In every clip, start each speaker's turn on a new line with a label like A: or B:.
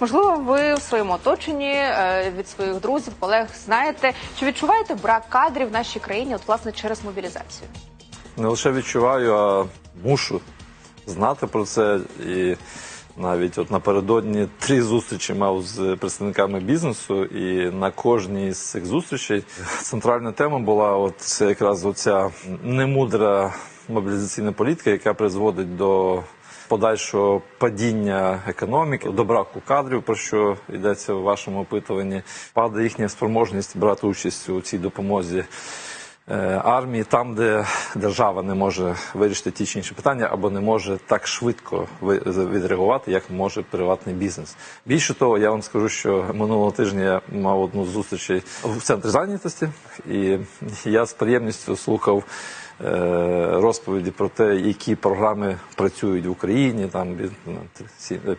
A: Можливо, ви в своєму оточенні е, від своїх друзів, колег знаєте, чи відчуваєте брак кадрів в нашій країні, от власне через мобілізацію?
B: не лише відчуваю, а мушу знати про це. І навіть от напередодні три зустрічі мав з представниками бізнесу, і на кожній з цих зустрічей центральна тема була от це якраз оця немудра мобілізаційна політика, яка призводить до. Подальшого падіння економіки, до браку кадрів, про що йдеться в вашому опитуванні, падає їхня спроможність брати участь у цій допомозі е, армії, там, де держава не може вирішити ті чи інші питання, або не може так швидко ви- відреагувати, як може приватний бізнес. Більше того, я вам скажу, що минулого тижня я мав одну з зустрічей в центрі зайнятості, і я з приємністю слухав. Е, Розповіді про те, які програми працюють в Україні, там від ну,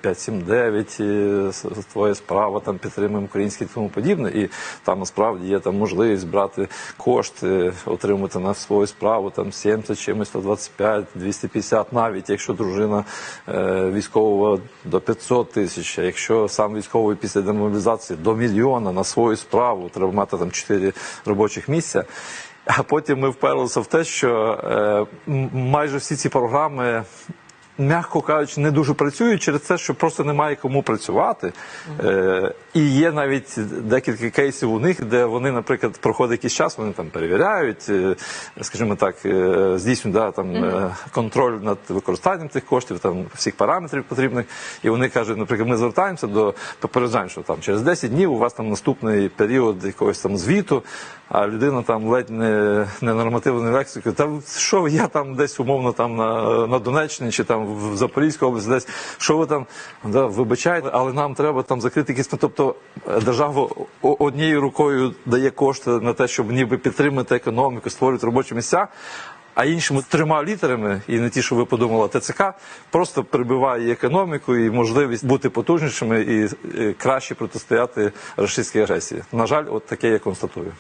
B: 579, е, твоя справа, там підтримуємо українське і тому подібне. І там насправді є там можливість брати кошти, отримати на свою справу там 70 чимось 125, 250, навіть якщо дружина е, військового до 500 тисяч, якщо сам військовий після демобілізації до мільйона на свою справу, треба мати там 4 робочих місця. А потім ми вперлися в те, що е, майже всі ці програми, м'яко кажучи, не дуже працюють через те, що просто немає кому працювати. Е, і є навіть декілька кейсів у них, де вони, наприклад, проходить якийсь час, вони там перевіряють, е, скажімо так, е, здійснюють да, там, е, контроль над використанням цих коштів, там всіх параметрів потрібних. І вони кажуть, наприклад, ми звертаємося до попереджаємо, що там через 10 днів у вас там наступний період якогось там звіту, а людина там ледь не, не нормативною лексикою. Та що я там десь умовно там на, на Донеччині чи там в Запорізькій області, десь що ви там да, вибачайте, але нам треба там закрити якісь. Тобто е, держава однією рукою дає кошти на те, щоб ніби підтримати економіку, створювати робочі місця. А іншими трьома літерами, і не ті, що ви подумали, ТЦК, просто прибиває економіку і можливість бути потужнішими і е, краще протистояти російській агресії. На жаль, от таке я констатую.